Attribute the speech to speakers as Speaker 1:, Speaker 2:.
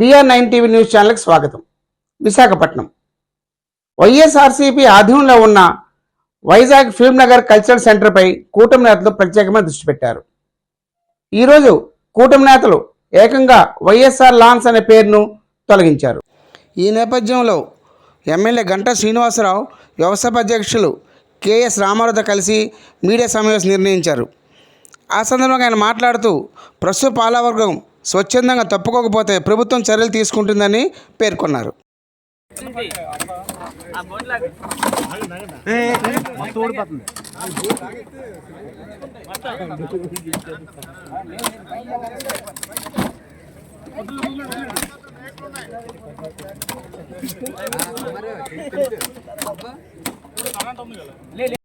Speaker 1: BR nine TV news ఛానల్కి స్వాగతం. విశాఖపట్నం. వైఎస్ఆర్సీపీ ఆధీనంలో ఉన్న వైజాగ్ ఫిల్మ్ నగర్ కల్చరల్ సెంటర్పై కూటమి నేతలు ప్రత్యేకమైన దృష్టి పెట్టారు. ఈరోజు కూటమి నేతలు ఏకంగా వైఎస్ఆర్ లాన్స్ అనే పేరును తొలగించారు. ఈ నేపథ్యంలో ఎమ్మెల్యే గంటా శ్రీనివాసరావు వ్యవసాయ అధ్యక్షులు కేఎస్ రామారావుతో కలిసి మీడియా సమావేశం నిర్ణయించారు. ఆ సందర్భంగా ఆయన మాట్లాడుతూ ప్రస్తుత పాలవర్గం స్వచ్ఛందంగా తప్పుకోకపోతే ప్రభుత్వం చర్యలు తీసుకుంటుందని పేర్కొన్నారు. కరెంట్ ఉంది కదా.